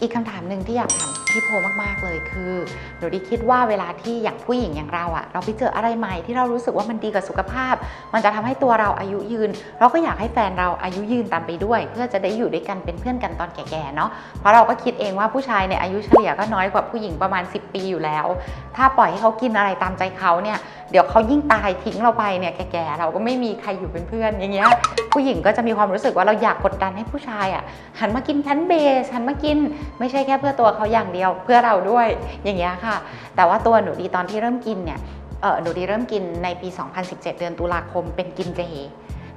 อีกคำถามหนึ่งที่อยากถามพี่โพมากๆเลยคือหนูดีคิดว่าเวลาที่อย่างผู้หญิงอย่างเราอะเราไปเจออะไรใหม่ที่เรารู้สึกว่ามันดีกับสุขภาพ มันจะทำให้ตัวเราอายุยืน เราก็อยากให้แฟนเราอายุยืนตามไปด้วย เพื่อจะได้อยู่ด้วยกันเป็นเพื่อนกันตอนแก่ๆเนาะเพราะเราก็คิดเองว่าผู้ชายเนี่ยอายุเฉลี่ยก็น้อยกว่าผู้หญิงประมาณ 10 ปีอยู่แล้ว ถ้าปล่อยให้เขากินอะไรตามใจเขาเนี่ยเดี๋ยวเขายิ่งตายทิ้งเราไปเนี่ยแก่ๆเราก็ไม่มีใครอยู่เป็นเพื่อนอย่างเงี้ยผู้หญิงก็จะมีความรู้สึกว่าเราอยากกดดันให้ผู้ชายอะหันมากินแพนเบสหันมากินไม่ใช่แค่เพื่อตัวเขาอย่างเดียวเพื่อเราด้วยอย่างเงี้ยค่ะ แต่ว่าตัวหนูดีตอนที่เริ่มกินเนี่ยเออหนูดีเริ่มกินในปี 2017 เดือนตุลาคมเป็นกินเจ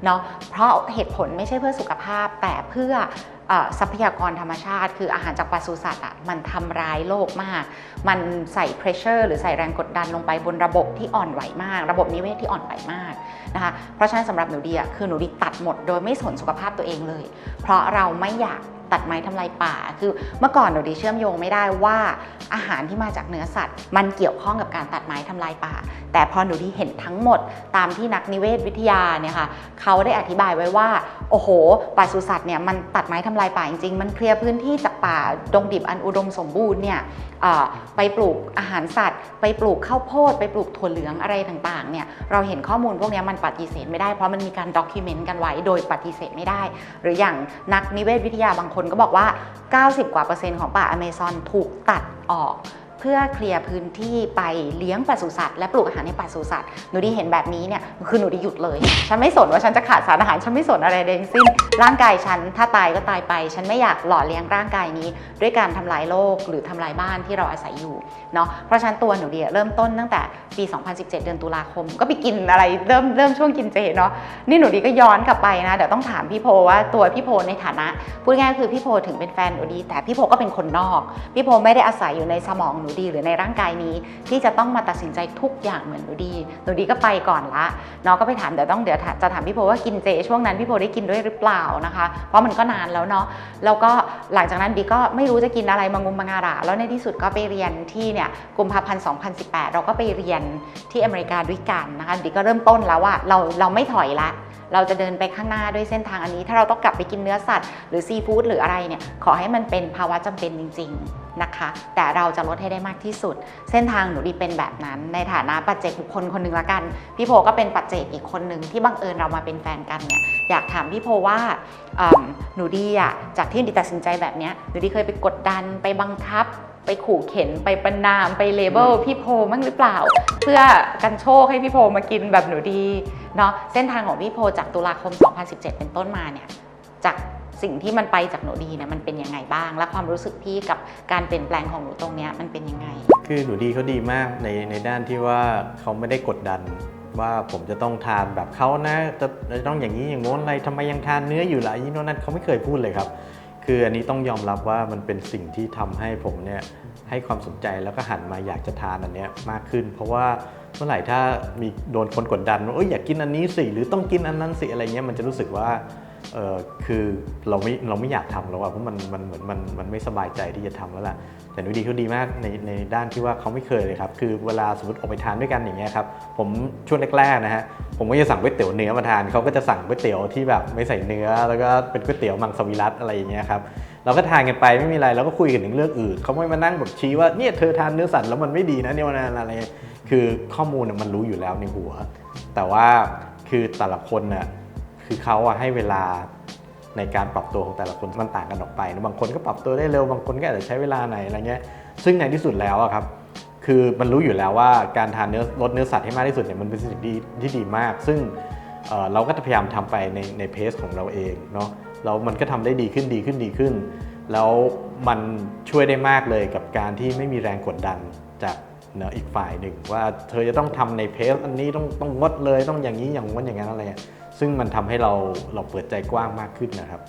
เนาะเพราะเหตุผลไม่ใช่เพื่อสุขภาพ แต่เพื่อเออทรัพยากรธรรมชาติ คืออาหารจากปศุสัตว์อะมันทำร้ายโลกมาก มันใส่ pressure หรือใส่แรงกดดันลงไปบนระบบที่อ่อนไหวมาก ระบบนิเวศที่อ่อนไหวมากนะคะเพราะฉะนั้นสำหรับหนูดีอะคือหนูดีตัดหมดโดยไม่สนสุขภาพตัวเองเลย เพราะเราไม่อยาก ตัดไม้ทำลายป่า คือเมื่อก่อนเราดีเชื่อมโยงไม่ได้ว่าอาหารที่มาจากเนื้อสัตว์ มันเกี่ยวข้องกับการตัดไม้ทำลายป่า แต่พอหนูดีเห็นทั้งหมดตามที่นักนิเวศวิทยาเนี่ยค่ะเขาได้อธิบายไว้ว่า โอ้โหป่าสุสัตว์เนี่ยมันตัดไม้ทำลายป่าจริงๆมันเคลียร์พื้นที่จากป่าดงดิบอันอุดมสมบูรณ์เนี่ย ไปปลูกอาหารสัตว์ ไปปลูกข้าวโพด ไปปลูกถั่วเหลืองอะไรต่างๆเนี่ยเราเห็นข้อมูลพวกนี้มันปฏิเสธไม่ได้เพราะมันมีการด็อกิเมนต์กันไว้โดยปฏิเสธไม่ได้ หรืออย่างนักนิเวศวิทยาบางคนก็บอกว่า 90 กว่าเปอร์เซ็นต์ของป่าอเมซอนถูกตัดออก เพื่อเคลียร์พื้นที่ไปเลี้ยงปศุสัตว์และปลูกอาหารให้ปศุสัตว์หนูดีเห็นแบบนี้เนี่ยคือหนูดีหยุดเลย ฉันไม่สนว่าฉันจะขาดสารอาหารฉันไม่สนอะไรใดทั้งสิ้น ร่างกายฉันถ้าตายก็ตายไป ฉันไม่อยากหล่อเลี้ยงร่างกายนี้ ด้วยการทำลายโลกหรือทำลายบ้านที่เราอาศัยอยู่เนาะเพราะฉะนั้นตัวหนูดีเริ่มต้นตั้งแต่ปี 2017 เดือนตุลาคม ก็ไปกินอะไรเริ่มเริ่มช่วงกินเจเนาะนี่หนูดีก็ย้อนกลับไปนะเดี๋ยวต้องถามพี่โพว่าตัวพี่โพในฐานะพูดง่ายคือพี่โพถึงเป็นแฟนหนูดี แต่พี่โพก็เป็นคนนอก พี่โพไม่ได้อาศัยอยู่ในสมองหนูดี หรือในร่างกายนี้ ที่จะต้องมาตัดสินใจทุกอย่างเหมือนหนูดี หนูดีก็ไปก่อนละเนาะก็ไปถามเดี๋ยวต้องเดี๋ยวจะถามพี่โพว่ากินเจช่วงนั้นพี่โพได้กินด้วยหรือเปล่านะคะ เพราะมันก็นานแล้วเนาะแล้วก็หลังจากนั้นดีก็ไม่รู้จะกินอะไรมางุมมางาราแล้วในที่สุดก็ไปเรียนที่เนี่ยกุมภาพันธ์ 2018 เราก็ไปเรียนที่อเมริกาด้วยกันนะคะดีก็เริ่มต้นแล้วว่าเราเราไม่ถอยละ เราจะเดินไปข้างหน้าด้วยเส้นทางอันนี้ ถ้าเราต้องกลับไปกินเนื้อสัตว์ หรือซีฟู้ดหรืออะไรเนี่ยขอให้มันเป็นภาวะจำเป็นจริง ๆนะคะ แต่เราจะลดให้ได้มากที่สุด เส้นทางหนูดีเป็นแบบนั้น ในฐานะปัจเจกบุคคลคนหนึ่งละกัน พี่โพก็เป็นปัจเจกอีกคนหนึ่งที่บังเอิญเรามาเป็นแฟนกันเนี่ยอยากถามพี่โพว่าหนูดีอะจากที่หนูดีตัดสินใจแบบเนี้ยหนูดีเคยไปกดดันไปบังคับไปขู่เข็นไปประนามไปเลเบลพี่โพมั้งหรือเปล่า เพื่อกันโชคให้พี่โพมากินแบบหนูดี เนาะเส้นทางของพี่โพจากตุลาคม 2017 เป็นต้นมาเนี่ยจากสิ่งที่มันไปจากหนูดีเนี่ยมันเป็นยังไงบ้าง และความรู้สึกพี่กับการเปลี่ยนแปลงของหนูตรงเนี้ยมันเป็นยังไง คือหนูดีเขาดีมากในในด้านที่ว่าเขาไม่ได้กดดันว่าผมจะต้องทานแบบเขานะจะจะต้องอย่างนี้อย่างโน้นอะไรทำไมยังทานเนื้ออยู่ล่ะยี่โน้นนั้นเขาไม่เคยพูดเลยครับ คืออันนี้ต้องยอมรับว่ามันเป็นสิ่งที่ทำให้ผมเนี่ยให้ความสนใจแล้วก็หันมาอยากจะทานอันเนี้ยมากขึ้น เพราะว่า เมื่อไหร่ถ้ามีโดนคนกดดันว่าอยากกินอันนี้สิหรือต้องกินอันนั้นสิอะไรเงี้ยมันจะรู้สึกว่าเออคือเราไม่เราไม่อยากทำแล้วอะเพราะมันมันเหมือนมันมันไม่สบายใจที่จะทำแล้วล่ะแต่หนูดีเขาดีมากในในด้านที่ว่าเขาไม่เคยเลยครับคือเวลาสมมติออกไปทานด้วยกันอย่างเงี้ยครับผมช่วงแรกๆนะฮะผมก็จะสั่งก๋วยเตี๋ยวเนื้อมาทานเขาก็จะสั่งก๋วยเตี๋ยวที่แบบไม่ใส่เนื้อ แล้วก็เป็นก๋วยเตี๋ยวมังสวิรัตอะไรอย่างเงี้ยครับ เราก็ทานกันไปไม่มีอะไรแล้วก็คุยกันถึงเรื่องอื่นเขาไม่มานั่งแบบชี้ว่าเนี่ยเธอทานเนื้อสัตว์แล้วมันไม่ดีนะเนี่ยวันอะไรคือข้อมูลน่ะมันรู้อยู่แล้วในหัว แต่ว่าคือแต่ละคนน่ะคือเขาอะให้เวลาในการปรับตัวของแต่ละคนมันต่างกันออกไปนะบางคนก็ปรับตัวได้เร็วบางคนก็อาจจะใช้เวลาไหนอะไรเงี้ย ซึ่งในที่สุดแล้วอะครับคือมันรู้อยู่แล้วว่าการทานเนื้อลดเนื้อสัตว์ให้มากที่สุดเนี่ยมันเป็นสิ่งดีที่ดีมาก ซึ่งเเราก็จะพยายามทำไปในในเพสของเราเองเนาะ แล้วมันก็ทำได้ดีขึ้นดีขึ้นดีขึ้น แล้วมันช่วยได้มากเลยกับการที่ไม่มีแรงกดดันจากเนออีกฝ่ายหนึ่งว่าเธอจะต้องทำในเพสอันนี้ต้องต้องงดเลยต้องอย่างนี้อย่างง้นอย่างนั้นอะไรซึ่งมันทำให้เราเราเปิดใจกว้างมากขึ้นนะครับ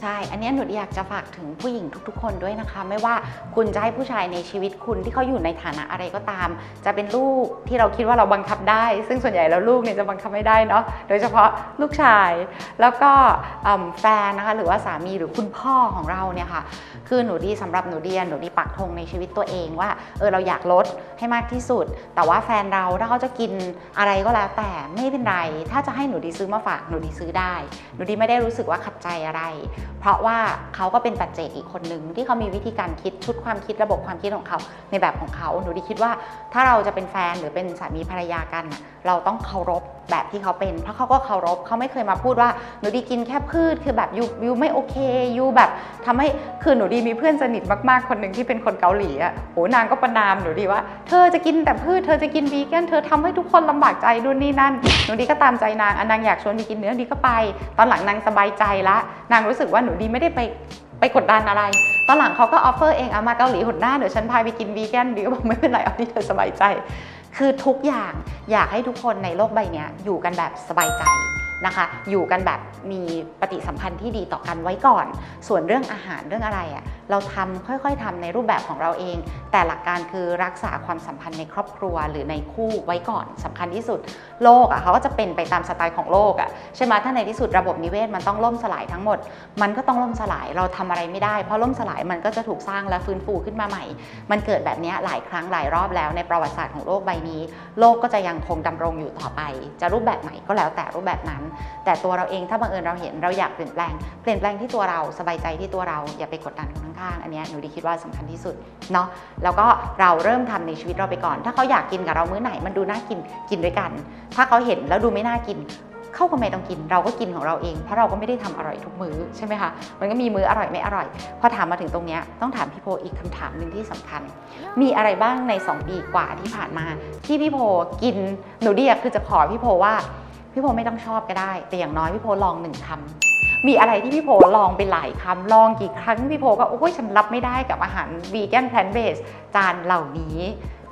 ใช่ อันนี้หนูอยากจะฝากถึงผู้หญิงทุกๆ คนด้วยนะคะ ไม่ว่าคุณจะให้ผู้ชายในชีวิตคุณที่เขาอยู่ในฐานะอะไรก็ตาม จะเป็นลูกที่เราคิดว่าเราบังคับได้ ซึ่งส่วนใหญ่แล้วลูกเนี่ยจะบังคับไม่ได้เนาะ โดยเฉพาะลูกชาย แล้วก็แฟนนะคะ หรือว่าสามีหรือคุณพ่อของเราเนี่ยค่ะ คือหนูดีสำหรับหนูดีหนูดีปักธงในชีวิตตัวเองว่า เออเราอยากลดให้มากที่สุด แต่ว่าแฟนเราถ้าเขาจะกินอะไรก็แล้วแต่ไม่เป็นไร ถ้าจะให้หนูดีซื้อมาฝากหนูดีซื้อได้ หนูดีไม่ได้รู้สึกว่าขัดใจอะไรเพราะว่าเขาก็เป็นปัจเจกอีกคนหนึ่งที่เขามีวิธีการคิดชุดความคิดระบบความคิดของเขาในแบบของเขาหนูดีคิดว่าถ้าเราจะเป็นแฟนหรือเป็นสามีภรรยากันน่ะเราต้องเคารพแบบที่เขาเป็น เพราะเขาก็เคารพเขาไม่เคยมาพูดว่าหนูดีกินแค่พืชคือแบบยูยูไม่โอเคยูแบบทำให้คือหนูดีมีเพื่อนสนิทมากๆคนหนึ่งที่เป็นคนเกาหลีอะโหนางก็ประนามหนูดีว่า เธอจะกินแต่พืชเธอจะกินวีแกนเธอทำให้ทุกคนลำบากใจนู่นนี่นั่นหนูดีก็ตามใจนางอนางอยากชวนดีกินเนื้อดีก็ไป ตอนหลังนางสบายใจละ นางรู้สึกว่าหนูดีไม่ได้ไปไปกดดันอะไร ตอนหลังเขาก็ออฟเฟอร์เองเอามาเกาหลีหนหน้าเดี๋ยวฉันพาไปกินวีแกนดีก็บอกไม่เป็นไรเอาที่เธอสบายใจ คือทุกอย่างอยากให้ทุกคนในโลกใบนี้อยู่กันแบบสบายใจนะคะ อยู่กันแบบมีปฏิสัมพันธ์ที่ดีต่อกันไว้ก่อน ส่วนเรื่องอาหารเรื่องอะไรอะ่ะ เราทำค่อยๆทำในรูปแบบของเราเอง แต่หลักการคือรักษาความสัมพันธ์ในครอบครัวหรือในคู่ไว้ก่อนสำคัญที่สุดโลกอะ่ะเขาก็จะเป็นไปตามสไตล์ของโลกอะ่ะใช่ไหมถ้าในที่สุดระบบนิเวศมันต้องล่มสลายทั้งหมด มันก็ต้องล่มสลายเราทำอะไรไม่ได้ เพราะล่มสลายมันก็จะถูกสร้างและฟื้นฟูขึ้นมาใหม่ มันเกิดแบบนี้หลายครั้งหลายรอบแล้วในประวัติศาสตร์ของโลกใบนี้ โลกก็จะยังคงดำรงอยู่ต่อไป จะรูปแบบไหนก็แล้วแต่รูปแบบนั้น แต่ตัวเราเองถ้าบังเอิญเราเห็นเราอยากเปลี่ยนแปลง เปลี่ยนแปลงที่ตัวเราสบายใจที่ตัวเราอย่าไปกดดันคนข้างๆอันนี้หนูดีคิดว่าสำคัญที่สุดเนาะแล้วก็เราเริ่มทำในชีวิตเราไปก่อน ถ้าเขาอยากกินกับเรามื้อไหนมันดูน่ากินกินด้วยกัน ถ้าเขาเห็นแล้วดูไม่น่ากินเข้าก็ไม่ต้องกินเราก็กินของเราเอง เพราะเราก็ไม่ได้ทำอร่อยทุกมื้อใช่ไหมคะมันก็มีมื้ออร่อยไม่อร่อย พอถามมาถึงตรงนี้ต้องถามพี่โพอีกคำถามหนึ่งที่สำคัญ มีอะไรบ้างใน 2 ปีกว่าที่ผ่านมา ที่พี่โพกินหนูดีคือจะขอพี่โพว่าพี่โพไม่ต้องชอบก็ได้ แต่อย่างน้อยพี่โพลองหนึ่งคำ มีอะไรที่พี่โพลองไปหลายคำลองกี่ครั้งพี่โพก็โอ้ยฉันรับไม่ได้กับอาหารวีแกนแพลนเบสจานเหล่านี้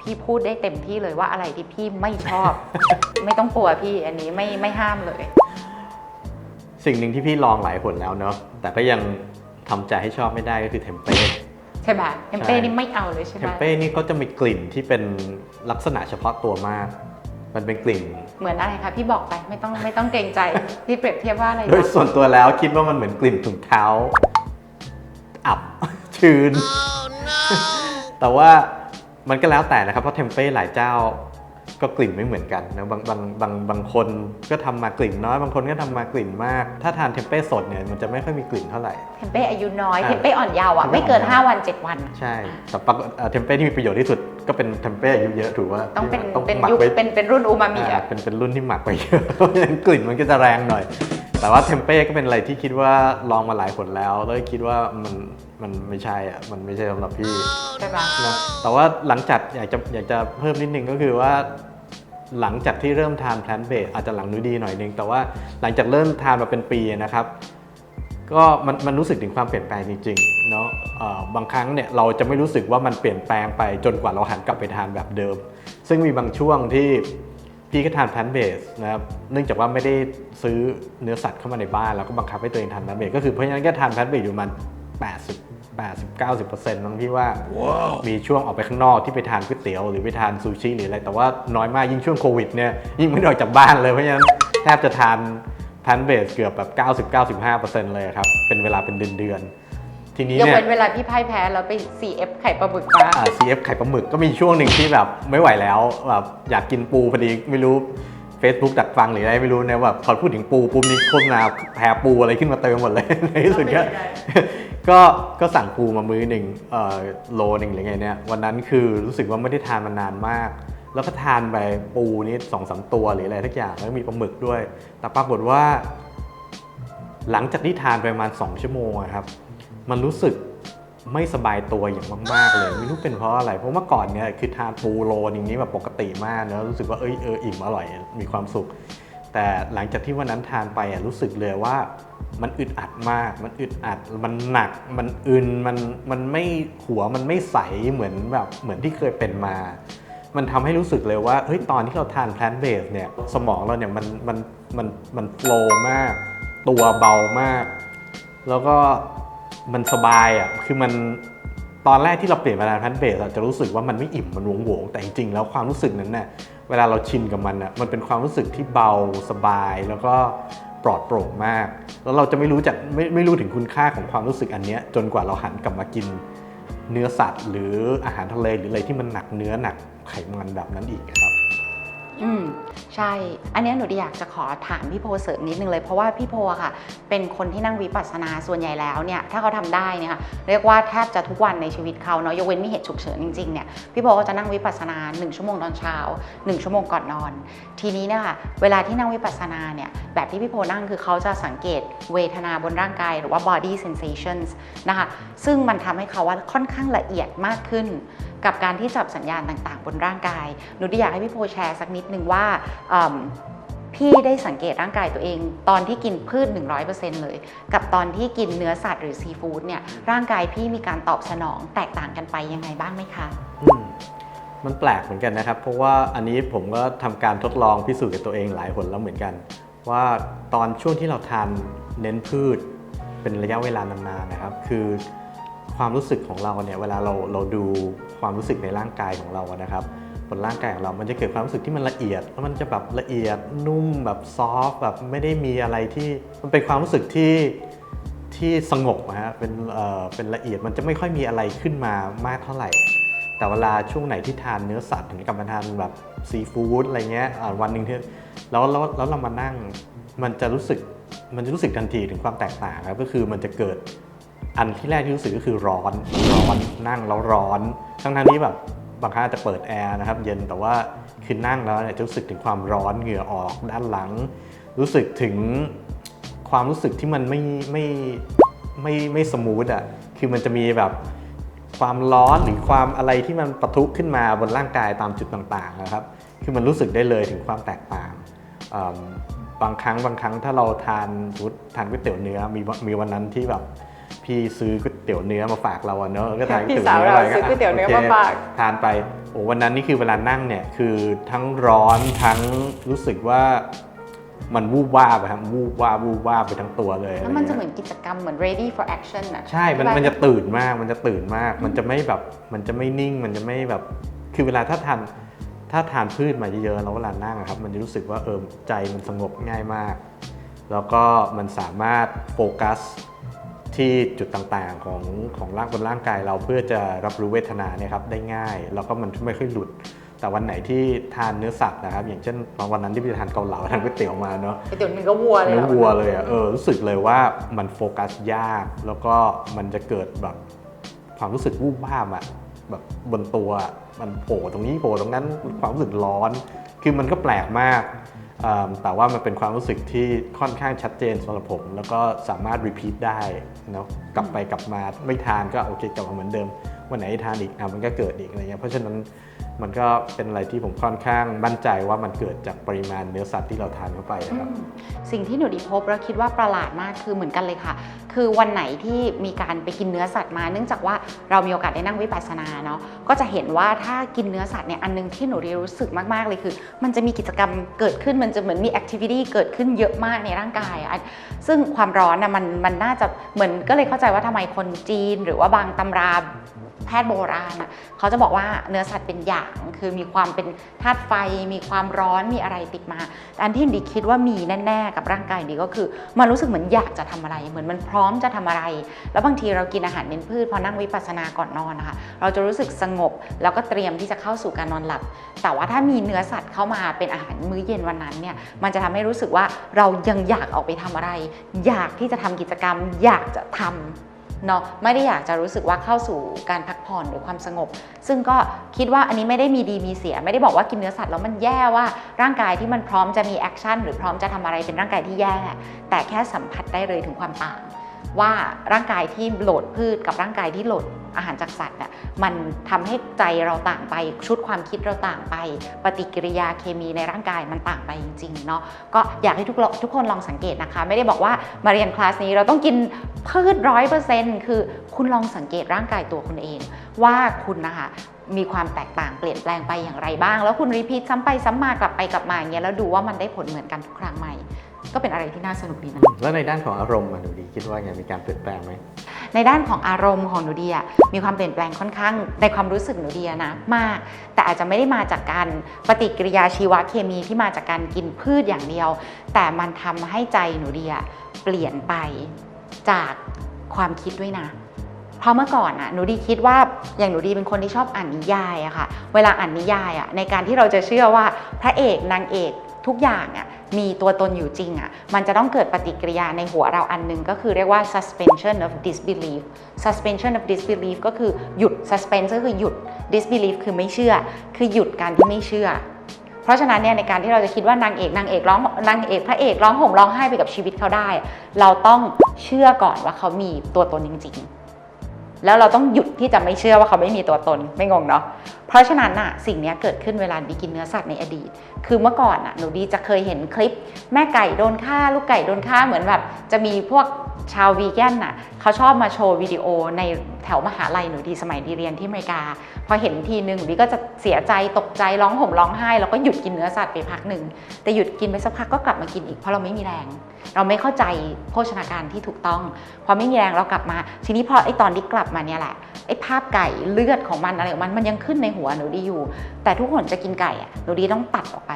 พี่พูดได้เต็มที่เลยว่าอะไรที่พี่ไม่ชอบ ไม่ต้องกลัวพี่อันนี้ไม่ไม่ห้ามเลย สิ่งหนึ่งที่พี่ลองหลายหนแล้วเนาะแต่ก็ยังทำใจให้ชอบไม่ได้ก็คือเทมเป้ใช่ไหมเทมเป้ใช่นี่ไม่เอาเลยใช่ไหเทมมเป้นี่เขาจะมีกลิ่นที่เป็นลักษณะเฉพาะตัวมาก มันเป็นกลิ่น เหมือนอะไรคะพี่บอกไปไม่ต้องไม่ต้องเกรงใจ พี่เปรียบเทียบว่าอะไรโดยนะส่วนตัวแล้วคิดว่ามันเหมือนกลิ่นถุงเท้า อับ ชื้น แต่ว่ามันก็แล้วแต่นะครับ เพราะเทมเป้หลายเจ้า ก็กลิ่นไม่เหมือนกันนะบางบางบางบางคนก็ทำมากลิ่นน้อย บางคนก็ทำมากลิ่นมาก ถ้าทานเทมเป้สดเนี่ยมันจะไม่ค่อยมีกลิ่นเท่าไหร่เทมเป้อายุน้อยอ่าเทมเป้อ่อนเยาว์อะเทมเป้ไม่เกินอ่อนเยาว์5วัน 7 วัน ใช่แต่ปรากฏเอ่อเทมเป้ที่มีประโยชน์ที่สุดก็เป็นเทมเป้อายุเยอะถือว่าต้องเป็นต้องเป็นหมักยุคไว้เป็นเป็นรุ่นอูมามิอ่าอะเป็นเป็นรุ่นที่หมักไปเยอะเพราะฉะนั้นกลิ่นมันก็จะแรงหน่อยแต่ว่าเทมเป้ก็เป็นอะไรที่คิดว่าลองมาหลายผลแล้วแล้วคิดว่ามันมันไม่ใช่อะมันไม่ใช่สำหรับพี่ใช่ปะนะแต่ว่าหลังจากอยากจะอยากจะเพิ่มนิดนึงก็คือว่า หลังจากที่เริ่มทานแพลนเบสอาจจะหลังนู้ดีหน่อยนึง แต่ว่าหลังจากเริ่มทานมาเป็นปีนะครับ ก็มันมันรู้สึกถึงความเปลี่ยนแปลงจริงๆเนาะบางครั้งเนี่ยเราจะไม่รู้สึกว่ามันเปลี่ยนแปลงไปจนกว่าเราหันกลับไปทานแบบเดิม ซึ่งมีบางช่วงที่พี่ก็ทานแพลนเบสนะครับ เนื่องจากว่าไม่ได้ซื้อเนื้อสัตว์เข้ามาในบ้าน แล้วก็บังคับให้ตัวเองทานแพลนเบสก็คือเพราะฉะนั้นก็ทานแพลนเบสอยู่มัน80 80 90%นั้งพี่ว่ามีช่วงออกไปข้างนอกที่ไปทานก๋วยเตี๋ยวหรือไปทานซูชิหรืออะไรแต่ว่าน้อยมากยิ่งช่วงโควิดเนี่ยยิ่งไม่ได้ออกจากบ้านเลยเพราะฉะนั้นแทบจะทานแพลนเบสเกือบแบบ 90-95%เลยครับ เป็นเวลาเป็นเดือนๆทีนี้ยกเนี่ย เว้นเวลาพี่พ่ายแพ้แล้วไป CF ไข่ปลาบึกมา อ่า CF ไข่ปลาหมึกก็มีช่วงหนึ่งที่แบบไม่ไหวแล้วแบบอยากกินปูพอดีไม่รู้ Facebook ดักฟังหรืออะไรไม่รู้นะแบบพอพูดถึงปูปุ๊บนี่โฆษณาแพรปูอะไรขึ้นมาเต็มไปหมดเลย ในที่สุดก็ ก็ก็สั่งปูมามื้อหนึ่งเอ่อโลหนึ่งหรือไงเนี่ยวันนั้นคือรู้สึกว่าไม่ได้ทานมานานมาก แล้วก็ทานไปปูนี่สองสามตัวหรืออะไรทุกอย่างแล้วมีปลาหมึกด้วย แต่ปรากฏว่า หลังจากที่ทานไปประมาณ 2 ชั่วโมงอะครับ มันรู้สึกไม่สบายตัวอย่างมาก ๆ เลย ไม่รู้เป็นเพราะอะไร เพราะเมื่อก่อนเนี่ยคือทานปูโลนึงนี้แบบปกติมากแล้วรู้สึกว่าเอยเอออิ่มอร่อยมีความสุข แต่หลังจากที่วันนั้นทานไปอะรู้สึกเลยว่า มันอึดอัดมาก มันอึดอัด มันหนัก มันอึน มัน มันไม่หัว มันไม่ใสเหมือนแบบเหมือนที่เคยเป็นมา มันทำให้รู้สึกเลยว่า เฮ้ย ตอนที่เราทานแพลนเบสเนี่ย สมองเราเนี่ยมัน มัน มัน มันโฟล์มาก ตัวเบามาก แล้วก็มันสบายอะ คือมัน ตอนแรกที่เราเปลี่ยนมาทานแพลนเบสอะจะรู้สึกว่ามันไม่อิ่ม มันหวงหวงแต่จริงๆ แล้วความรู้สึกนั้นน่ะเวลาเราชินกับมันอะ มันเป็นความรู้สึกที่เบา สบาย แล้วก็ ปลอดโปร่งมาก แล้วเราจะไม่รู้จักไม่ไม่รู้ถึงคุณค่าของความรู้สึกอันเนี้ยจนกว่าเราหันกลับมากินเนื้อสัตว์ หรืออาหารทะเลหรืออะไรที่มันหนักเนื้อหนักไขมันแบบนั้นอีกครับ อืมใช่ อันนี้หนูอยากจะขอถามพี่โพเสริมนิดนึงเลยเพราะว่าพี่โพอะค่ะ เป็นคนที่นั่งวิปัสสนาส่วนใหญ่แล้วเนี่ยถ้าเขาทำได้เนี่ยค่ะเรียกว่าแทบจะทุกวันในชีวิตเขาเนาะยกเว้นมีเหตุฉุกเฉินจริงๆเนี่ยพี่โพก็จะนั่งวิปัสสนา 1 ชั่วโมงตอนเช้า 1 ชั่วโมงก่อนนอน ทีนี้เนี่ยค่ะเวลาที่นั่งวิปัสสนาเนี่ยแบบที่พี่โพนั่งคือเขาจะสังเกตเวทนาบนร่างกายหรือว่า body sensations นะคะซึ่งมันทำให้เขาว่าค่อนข้างละเอียดมากขึ้น กับการที่จับสัญญาณต่างๆ บนร่างกายหนูได้อยากให้พี่โพแชร์สักนิดนึงว่าพี่ได้สังเกตร่างกายตัวเอง ตอนที่กินพืช 100%เลย กับตอนที่กินเนื้อสัตว์หรือซีฟู้ดเนี่ยร่างกายพี่มีการตอบสนองแตกต่างกันไปยังไงบ้างไหมคะมันแปลกเหมือนกันนะครับ เพราะว่าอันนี้ผมก็ทำการทดลองพิสูจน์กับตัวเองหลายหนแล้วเหมือนกัน ว่าตอนช่วงที่เราทานเน้นพืชเป็นระยะเวลานานๆนะครับ คือ ความรู้สึกของเราเนี่ยเวลาเราเราดูความรู้สึกในร่างกายของเรานะครับบนร่างกายของเรา มันจะเกิดความรู้สึกที่มันละเอียดแล้วมันจะแบบละเอียดนุ่มแบบซอฟแบบไม่ได้มีอะไรที่มันเป็นความรู้สึกที่ที่สงบนะฮะเป็นเอ่อเป็นละเอียดมันจะไม่ค่อยมีอะไรขึ้นมามากเท่าไหร่ แต่เวลาช่วงไหนที่ทานเนื้อสัตว์ถึงกับมาทานแบบซีฟู้ดอะไรเงี้ยวันหนึ่งที่แล้วแล้วแล้วเรามานั่งมันจะรู้สึกมันจะรู้สึกทันทีถึงความแตกต่างครับก็คือมันจะเกิด อันที่แรกที่รู้สึกก็คือร้อนร้อนนั่งแล้วร้อนทั้งทั้งที่แบบบางครั้งอาจจะเปิดแอร์นะครับ เย็นแต่ว่าคือนั่งแล้วเนี่ยจะรู้สึกถึงความร้อนเหงื่อออกด้านหลัง รู้สึกถึงความรู้สึกที่มันไม่ไม่ไม่ไม่สมูทอะคือมันจะมีแบบความร้อนหรือความอะไรที่มันปะทุขึ้นมาบนร่างกายตามจุดต่างๆนะครับ คือมันรู้สึกได้เลยถึงความแตกต่างบางครั้งบางครั้งถ้าเราทานทานก๋วยเตี๋ยวเนื้อมีมีวันนั้นที่แบบ พี่ซื้อก๋วยเตี๋ยวเนื้อมาฝากเราอะเนอะก็ทานก๋วยพี่เตี๋ยวสาวเนื้อเราไปซื้อก๋วยเตี๋ยวเนื้อโคมาฝากทานไปโอ้วันนั้นนี่คือเวลานั่งเนี่ยคือทั้งร้อนทั้งรู้สึกว่ามันวูบวาบอะครับวูบวาบวูบวาบไปทั้งตัวเลยแล้วมันจะอเหไรมืเงี้ยอนกิจกรรมเหมือน ready for action อะใช่ มันมันจะตื่นมากมันจะตื่นมาก มันจะไม่แบบมันจะไม่นิ่งมันจะไม่แบบคือเวลาถ้าทานถ้าทานพืชมาเยอะๆแล้วเวลานั่งอะครับมันจะรู้สึกว่าเออใจมันสงบง่ายมาก แล้วก็มันสามารถโฟกัส ที่จุดต่างๆของของร่างบนร่างกายเราเพื่อจะรับรู้เวทนาเนี่ยครับได้ง่าย แล้วก็มันไม่ค่อยหลุด แต่วันไหนที่ทานเนื้อสัตว์นะครับ อย่างเช่นวันนั้นที่ไปทานเกาเหลาทานก๋วยเตี๋ยวมาเนาะก๋วยเตี๋ยวเนื้อก็วัวเลยเนื้อหรวัวเลยอะเออรู้สึกเลยว่ามันโฟกัสยาก แล้วก็มันจะเกิดแบบความรู้สึกวูบวาบอะแบบบนตัวอะมันโผล่ตรงนี้โผล่ตรงนั้นความรู้สึกร้อน คือมันก็แปลกมากอ่า แต่ว่ามันเป็นความรู้สึกที่ค่อนข้างชัดเจนสำหรับผม แล้วก็สามารถรีพีทได้นะกลับไปกลับมาไม่ทานก็โอเคกลับมาเหมือนเดิม วันไหนทานอีกอะมันก็เกิดอีกอะไรเงี้ยเพราะฉะนั้น มันก็เป็นอะไรที่ผมค่อนข้างมั่นใจว่ามันเกิดจากปริมาณเนื้อสัตว์ที่เราทานเข้าไปนะครับ สิ่งที่หนูดีพบแล้วคิดว่าประหลาดมากคือเหมือนกันเลยค่ะ คือวันไหนที่มีการไปกินเนื้อสัตว์มา เนื่องจากว่าเรามีโอกาสได้นั่งวิปัสสนาเนาะก็จะเห็นว่าถ้ากินเนื้อสัตว์เนี่ยอันนึงที่หนูดีรู้สึกมาก ๆ เลยคือ มันจะมีกิจกรรมเกิดขึ้นมันจะเหมือนมีแอคทิวิตี้เกิดขึ้นเยอะมากในร่างกายอะซึ่งความร้อนนะมันมันน่าจะเหมือนก็เลยเข้าใจว่าทำไมคนจีน หรือว่าบางตำรา แพทย์โบราณอะเขาจะบอกว่าเนื้อสัตว์เป็นอย่าง คือมีความเป็นธาตุไฟ มีความร้อนมีอะไรติดมา แต่อันที่ดีคิดว่ามีแน่ๆกับร่างกายดีก็คือ มันรู้สึกเหมือนอยากจะทำอะไร เหมือนมันพร้อมจะทำอะไร แล้วบางทีเรากินอาหารเน้นพืชพอนั่งวิปัสสนาก่อนนอนนะคะเราจะรู้สึกสงบแล้วก็เตรียมที่จะเข้าสู่การนอนหลับ แต่ว่าถ้ามีเนื้อสัตว์เข้ามาเป็นอาหารมื้อเย็นวันนั้นเนี่ยมันจะทำให้รู้สึกว่าเรายังอยากออกไปทำอะไร อยากที่จะทำกิจกรรม อยากจะทำ เนาะไม่ได้อยากจะรู้สึกว่าเข้าสู่การพักผ่อนหรือความสงบ ซึ่งก็คิดว่าอันนี้ไม่ได้มีดีมีเสีย ไม่ได้บอกว่ากินเนื้อสัตว์แล้วมันแย่ว่าร่างกายที่มันพร้อมจะมีแอคชั่นหรือพร้อมจะทำอะไรเป็นร่างกายที่แย่แต่แค่สัมผัสได้เลยถึงความต่าง ว่าร่างกายที่โหลดพืชกับร่างกายที่โหลดอาหารจากสัตว์น่ะมันทำให้ใจเราต่างไป ชุดความคิดเราต่างไป ปฏิกิริยาเคมีในร่างกายมันต่างไปจริงๆเนาะก็อยากให้ทุกทุกคนลองสังเกตนะคะ ไม่ได้บอกว่ามาเรียนคลาสนี้เราต้องกินพืชร้อยเปอร์เซ็นต์คือคุณลองสังเกตร่างกายตัวคุณเอง ว่าคุณนะคะมีความแตกต่างเปลี่ยนแปลงไปอย่างไรบ้าง แล้วคุณรีพีทซ้ำไปซ้ำมากลับไปกลับมาอย่างเงี้ยแล้วดูว่ามันได้ผลเหมือนกันทุกครั้งไหม ก็เป็นอะไรที่น่าสนุกดีนะ แล้วในด้านของอารมณ์อะหนูดีคิดว่าไงมีการเปลี่ยนแปลงไหม ในด้านของอารมณ์ของหนูเดียมีความเปลี่ยนแปลงค่อนข้างในความรู้สึกหนูเดียนะมาก แต่อาจจะไม่ได้มาจากการปฏิกิริยาชีวเคมีที่มาจากการกินพืชอย่างเดียว แต่มันทำให้ใจหนูเดียเปลี่ยนไปจากความคิดด้วยนะ เพราะเมื่อก่อนอะหนูดีคิดว่าอย่างหนูดีเป็นคนที่ชอบอ่านนิยายอะค่ะ เวลาอ่านนิยายอะในการที่เราจะเชื่อว่าพระเอกนางเอกทุกอย่างอะ มีตัวตนอยู่จริงอะมันจะต้องเกิดปฏิกิริยาในหัวเราอันหนึง ก็คือเรียกว่า suspension of disbelief suspension of disbelief ก็คือหยุด suspense ก็คือหยุด disbelief คือไม่เชื่อ คือหยุดการที่ไม่เชื่อ เพราะฉะนั้นเนี่ยในการที่เราจะคิดว่านางเอกนางเอกร้องนางเอกพระเอกร้องห่มร้องไห้ไปกับชีวิตเขาได้ เราต้องเชื่อก่อนว่าเขามีตัวตนจริง ๆ แล้วเราต้องหยุดที่จะไม่เชื่อว่าเขาไม่มีตัวตนไม่งงเนาะ เพราะฉะนั้นน่ะสิ่งนี้เกิดขึ้นเวลาดีกินเนื้อสัตว์ในอดีต คือเมื่อก่อนน่ะหนูดีจะเคยเห็นคลิป แม่ไก่โดนฆ่าลูกไก่โดนฆ่าเหมือนแบบจะมีพวกชาววีแกนน่ะเขาชอบมาโชว์วิดีโอในแถวมหาลัยหนูดีสมัยดีเรียนที่อเมริกา พอเห็นทีนึงดีก็จะเสียใจตกใจร้องห่มร้องไห้ แล้วก็หยุดกินเนื้อสัตว์ไปพักหนึ่งแต่หยุดกินไปสักพักก็กลับมากินอีกเพราะเราไม่มีแรง เราไม่เข้าใจโภชนาการที่ถูกต้อง พอไม่มีแรงเรากลับมา ทีนี้พอไอ้ตอนที่กลับมาเนี่ยแหละไอ้ภาพไก่เลือดของมันอะไรของมันมันยังขึ้นในหัวหนูดีอยู่ แต่ทุกคนจะกินไก่อะหนูดีต้องตัดออกไป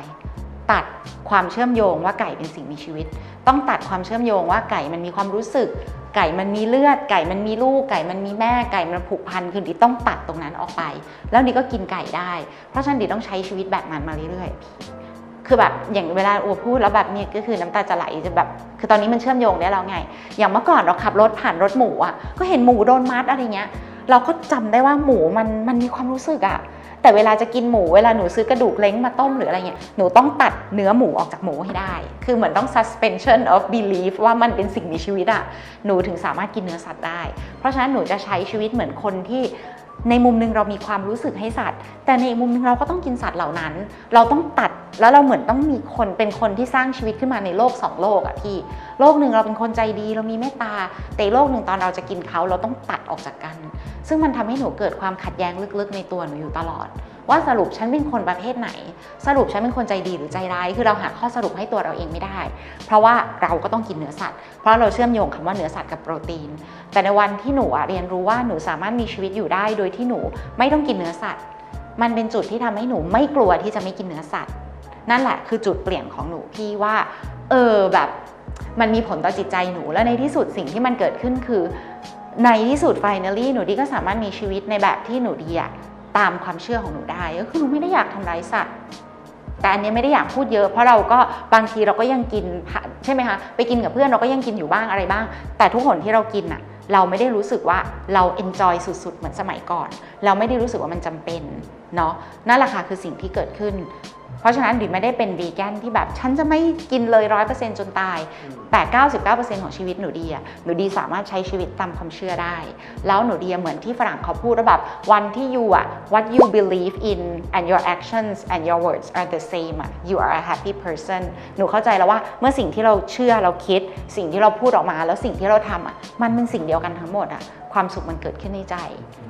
ตัดความเชื่อมโยงว่าไก่เป็นสิ่งมีชีวิต ต้องตัดความเชื่อมโยงว่าไก่มันมีความรู้สึก ไก่มันมีเลือด ไก่มันมีลูก ไก่มันมีแม่ ไก่มันผูกพัน คือดิต้องตัดตรงนั้นออกไป แล้วดิก็กินไก่ได้ เพราะฉะนั้นดิต้องใช้ชีวิตแบบนั้นมาเรื่อยๆ คือแบบอย่างเวลาอัวพูดแล้วแบบนี้ก็คือน้ำตาจะไหลจะแบบคือตอนนี้มันเชื่อมโยงได้แล้วไง อย่างเมื่อก่อนเราขับรถผ่านรถหมูอะก็เห็นหมูโดนมัดอะไรเงี้ย เราก็จำได้ว่าหมูมันมันมีความรู้สึกอะแต่เวลาจะกินหมูเวลาหนูซื้อกระดูกเล้งมาต้มหรืออะไรเงี้ยหนูต้องตัดเนื้อหมูออกจากหมูให้ได้ คือเหมือนต้อง suspension of belief ว่ามันเป็นสิ่งมีชีวิตอะหนูถึงสามารถกินเนื้อสัตว์ได้ เพราะฉะนั้นหนูจะใช้ชีวิตเหมือนคนที่ในมุมหนึงเรามีความรู้สึกให้สัตว์ แต่ในอีกมุมหนึงเราก็ต้องกินสัตว์เหล่านั้น เราต้องตัด แล้วเราเหมือนต้องมีคนเป็นคนที่สร้างชีวิตขึ้นมาในโลกสองโลกอะพี่ โลกหนึ่งเราเป็นคนใจดีเรามีเมตตา แต่โลกหนึ่งตอนเราจะกินเขาเราต้องตัดออกจากกัน ซึ่งมันทำให้หนูเกิดความขัดแย้งลึกๆ ในตัวหนูอยู่ตลอด ว่าสรุปฉันเป็นคนประเภทไหน สรุปฉันเป็นคนใจดีหรือใจร้าย คือเราหาข้อสรุปให้ตัวเราเองไม่ได้ เพราะว่าเราก็ต้องกินเนื้อสัตว์ เพราะเราเชื่อมโยงคำว่าเนื้อสัตว์กับโปรตีน แต่ในวันที่หนูเรียนรู้ว่าหนูสามารถมีชีวิตอยู่ได้ โดยที่หนูไม่ต้องกินเนื้อสัตว์ มันเป็นจุดที่ทำให้หนูไม่กลัวที่จะไม่กินเนื้อสัตว์ นั่นแหละคือจุดเปลี่ยนของหนูพี่ว่า เออแบบมันมีผลต่อจิตใจหนูและในที่สุดสิ่งที่มันเกิดขึ้นคือ ในที่สุด finally หนูดีก็สามารถมีชีวิตในแบบที่หนูดีอะตามความเชื่อของหนูได้ก็คือหนูไม่ได้อยากทำร้ายสัตว์แต่อันนี้ไม่ได้อยากพูดเยอะ เพราะเราก็บางทีเราก็ยังกินใช่ไหมคะไปกินกับเพื่อนเราก็ยังกินอยู่บ้างอะไรบ้าง แต่ทุกคนที่เรากินอะเราไม่ได้รู้สึกว่าเรา enjoy สุดๆ เหมือนสมัยก่อน เราไม่ได้รู้สึกว่ามันจำเป็นเนาะนั่นแหละค่ะคือสิ่งที่เกิดขึ้น เพราะฉะนั้นดิไม่ได้เป็นวีแกนที่แบบฉันจะไม่กินเลยร้อยเปอร์เซ็นต์จนตาย แต่ 99%ของชีวิตหนูดีอะหนูดีสามารถใช้ชีวิตตามความเชื่อได้ แล้วหนูดีอะเหมือนที่ฝรั่งเขาพูดว่าแบบวันที่ you อะ what you believe in and your actions and your words are the same อะ you are a happy person หนูเข้าใจแล้วว่าเมื่อสิ่งที่เราเชื่อเราคิด สิ่งที่เราพูดออกมา แล้วสิ่งที่เราทำอะมันเป็นสิ่งเดียวกันทั้งหมดอะความสุขมันเกิดขึ้นในใจ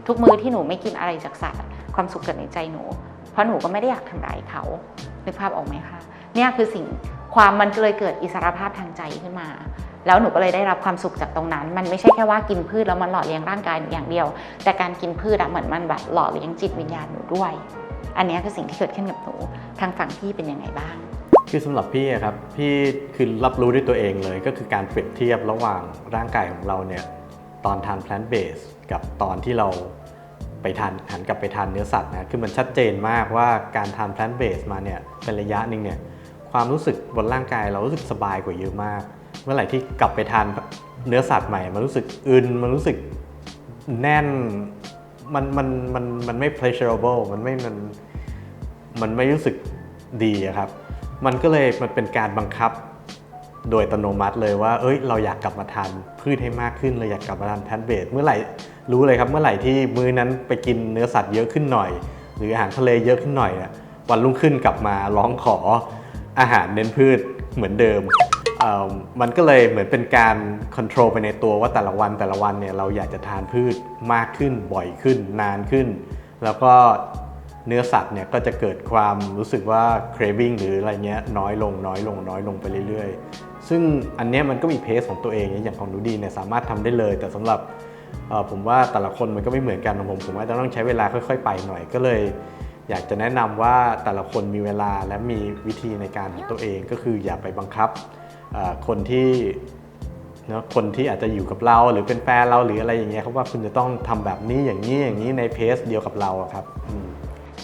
ทุกมื้อที่หนูไม่กินอะไรจากสัตว์อะความสุขเกิดในใจหนู เพราะหนูก็ไม่ได้อยากทำร้ายเขานึกภาพออกไหมคะเนี่ยคือสิ่งความมันเลยเกิดอิสรภาพทางใจขึ้นมา แล้วหนูก็เลยได้รับความสุขจากตรงนั้น มันไม่ใช่แค่ว่ากินพืชแล้วมันหล่อเลี้ยงร่างกายหนูอย่างเดียว แต่การกินพืชอะเหมือนมันแบบหล่อเลี้ยงจิตวิญญาณหนูด้วย อันนี้คือสิ่งที่เกิดขึ้นกับหนูทางฝั่งพี่เป็นยังไงบ้างคือสำหรับพี่ครับพี่คือรับรู้ด้วยตัวเองเลย ก็คือการเปรียบเทียบระหว่างร่างกายของเราเนี่ยตอนทาน plant based กับตอนที่เรา ไปทานหันกลับไปทานเนื้อสัตว์นะคือมันชัดเจนมากว่าการทาน plant based มาเนี่ยเป็นระยะหนึ่งเนี่ยความรู้สึกบนร่างกายเรารู้สึกสบายกว่าเยอะมาก เมื่อไหร่ที่กลับไปทานเนื้อสัตว์ใหม่ มันรู้สึกอึนมันรู้สึกแน่นมันมันมันมันไม่ pleasurable มันไม่มันมันไม่รู้สึกดีครับ มันก็เลยมันเป็นการบังคับโดยอัตโนมัติเลยว่า เอ้ย เราอยากกลับมาทานพืชให้มากขึ้น เราอยากกลับมาทานแพลนเบสเมื่อไหร่ รู้เลยครับเมื่อไหร่ที่มื้อนั้นไปกินเนื้อสัตว์เยอะขึ้นหน่อย หรืออาหารทะเลเยอะขึ้นหน่อยเนี่ยวันรุ่งขึ้นกลับมาร้องขออาหารเน้นพืชเหมือนเดิม มันก็เลยเหมือนเป็นการค o n t r o l ไปในตัวว่าแต่ละวันแต่ละวันเนี่ยเราอยากจะทานพืชมากขึ้นบ่อยขึ้นนานขึ้น แล้วก็เนื้อสัตว์เนี่ยก็จะเกิดความรู้สึกว่า craving หรืออะไรเงี้ยน้อยลงน้อยลงน้อยลงไปเรื่อยๆ ซึ่งอันเนี้ยมันก็มีเพสของตัวเองอย่างของหนูดีเนี่ยสามารถทำได้เลย แต่สำหรับ ผมว่าแต่ละคนมันก็ไม่เหมือนกันของผม ผมว่าจะต้องใช้เวลาค่อย ๆ ไปหน่อยก็เลย อยากจะแนะนำว่าแต่ละคนมีเวลาและมีวิธีในการของตัวเองก็คืออย่าไปบังคับคนที่เนะคนที่อาจจะอยู่กับเราหรือเป็นแฟนเราหรืออะไรอย่างเงี้ยเขาว่าคุณจะต้องทำแบบนี้อย่างนี้อย่างนี้ในเพสเดียวกับเราครับอืม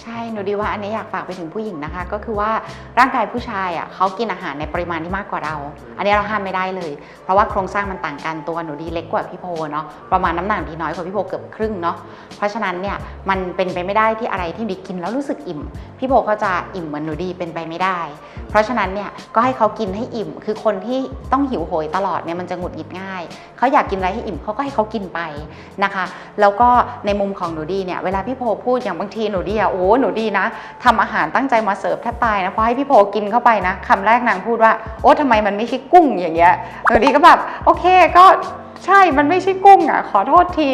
ใช่หนูดีว่าอันนี้อยากฝากไปถึงผู้หญิงนะคะ ก็คือว่าร่างกายผู้ชายอะเขากินอาหารในปริมาณที่มากกว่าเรา อันนี้เราห้ามไม่ได้เลย เพราะว่าโครงสร้างมันต่างกันตัวหนูดีเล็กกว่าพี่โพเนาะประมาณน้ำหนักดีน้อยกว่าพี่โพเกือบครึ่งเนาะเพราะฉะนั้นเนี่ยมันเป็นไปไม่ได้ที่อะไรที่ดีกินแล้วรู้สึกอิ่ม พี่โพเขาจะอิ่มเหมือนหนูดีเป็นไปไม่ได้ เพราะฉะนั้นเนี่ยก็ให้เขากินให้อิ่ม คือคนที่ต้องหิวโหยตลอดเนี่ยมันจะหงุดหงิดง่ายเขาอยากกินอะไรให้อิ่มเขาก็ให้เขากินไปนะคะ แล้วก็ในมุมของหนูดีเนี่ยเวลาพี่โพพูดอย่างบางทีหนูดีอะโอ้หนูดีนะทำอาหารตั้งใจมาเสิร์ฟแทบตายนะพอให้พี่โพกินเข้าไปนะคำแรกนางพูดว่า โอ้ทำไมมันไม่ใช่กุ้งอย่างเงี้ยหนูดีก็แบบโอเคก็ ใช่ มันไม่ใช่กุ้งอะ ขอโทษที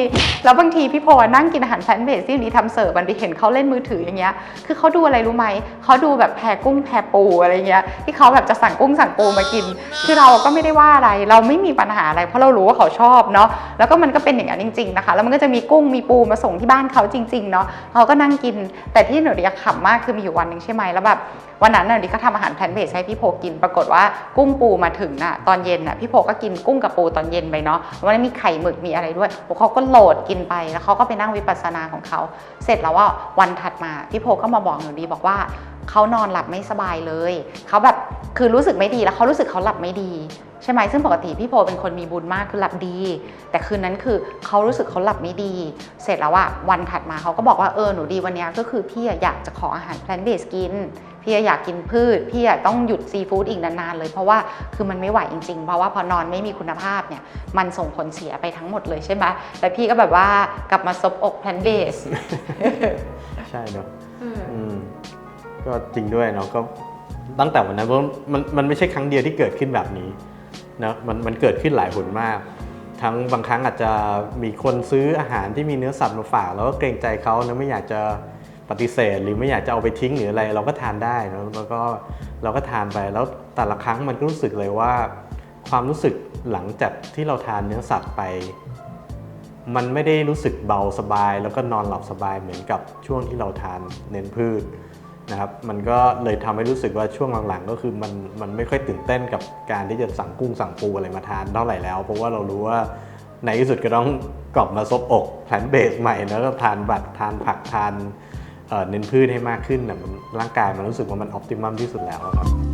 แล้วบางทีพี่โพนั่งกินอาหารแพลนเบสที่นูดีทำเสิร์ฟมันไปเห็นเขาเล่นมือถืออย่างเงี้ย คือเขาดูอะไรรู้ไหม เขาดูแบบแพรกุ้งแพรปูอะไรเงี้ย ที่เขาแบบจะสั่งกุ้งสั่งปูมากิน คือเราก็ไม่ได้ว่าอะไร เราไม่มีปัญหาอะไร เพราะเรารู้ว่าเขาชอบเนาะ แล้วก็มันก็เป็นอย่างนั้นจริงๆนะคะ แล้วมันก็จะมีกุ้งมีปูมาส่งที่บ้านเขาจริง ๆ เนาะเขาก็นั่งกิน แต่ที่หนูอยากขำมากคือมีอยู่วันหนึ่งใช่ไหมแล้วแบบวันนั้นน่ะดิก็ทำอาหารแพลนเบสให้พี่โพกิน ปรากฏว่ากุ้งปูมาถึงน่ะตอนเย็นน่ะพี่โพก็กินกุ้งกับปูตอนเย็นไปเนาะวันนั้มีไข่หมึกมีอะไรด้วยโอ้เขาก็โหลดกินไปแล้วเขาก็ไปนั่งวิปัสสนาของเขาเสร็จแล้วว่าวันถัดมาพี่โพก็มาบอกหนูดีบอกว่าเขานอนหลับไม่สบายเลยเขาแบบคือรู้สึกไม่ดีแล้วเขารู้สึกเขาหลับไม่ดีใช่ไหมซึ่งปกติพี่โพเป็นคนมีบุญมากคือหลับดี แต่คืนนั้นคือเขารู้สึกเขาหลับไม่ดี เสร็จแล้วอะวันถัดมาเขาก็บอกว่าเออหนูดีวันนี้ก็คือพี่อะอยากจะขออาหารแพลนเบสกิน พี่อะอยากกินพืช พี่อะต้องหยุดซีฟู้ดอีกนานๆเลย เพราะว่าคือมันไม่ไหวจริงๆ เพราะว่าพอนอนไม่มีคุณภาพเนี่ยมันส่งผลเสียไปทั้งหมดเลยใช่ไหมแต่พี่ก็แบบว่ากลับมาซบอกแพลนเบสใช่เนาะอืมก็จริงด้วยเนาะก็ตั้งแต่วันนั้นเพราะมันมันไม่ใช่ครั้งเดียวที่เกิดขึ้นแบบนี้นะมันมันเกิดขึ้นหลายหนมากทั้งบางครั้งอาจจะมีคนซื้ออาหารที่มีเนื้อสัตว์มาฝาก แล้วก็เกรงใจเขานะไม่อยากจะ ปฏิเสธหรือไม่อยากจะเอาไปทิ้งหรืออะไร เราก็ทานได้นะแล้วก็เราก็ทานไปแล้วแต่ละครั้งมันก็รู้สึกเลยว่า ความรู้สึกหลังจากที่เราทานเนื้อสัตว์ไป มันไม่ได้รู้สึกเบาสบาย แล้วก็นอนหลับสบายเหมือนกับช่วงที่เราทานเน้นพืชนะครับมันก็เลยทำให้รู้สึกว่าช่วงหลังๆ ก็คือมันมันไม่ค่อยตื่นเต้นกับการที่จะสั่งกุ้งสั่งปูอะไรมาทานเท่าไหร่แล้ว เพราะว่าเรารู้ว่าในที่สุดก็ต้องกลับมาซบอกแพนเบสใหม่แล้วก็ทานบัตรทานผักทาน เน้นพืชให้มากขึ้นนะมันร่างกายมันรู้สึกว่ามันออพติมัมที่สุดแล้วครับ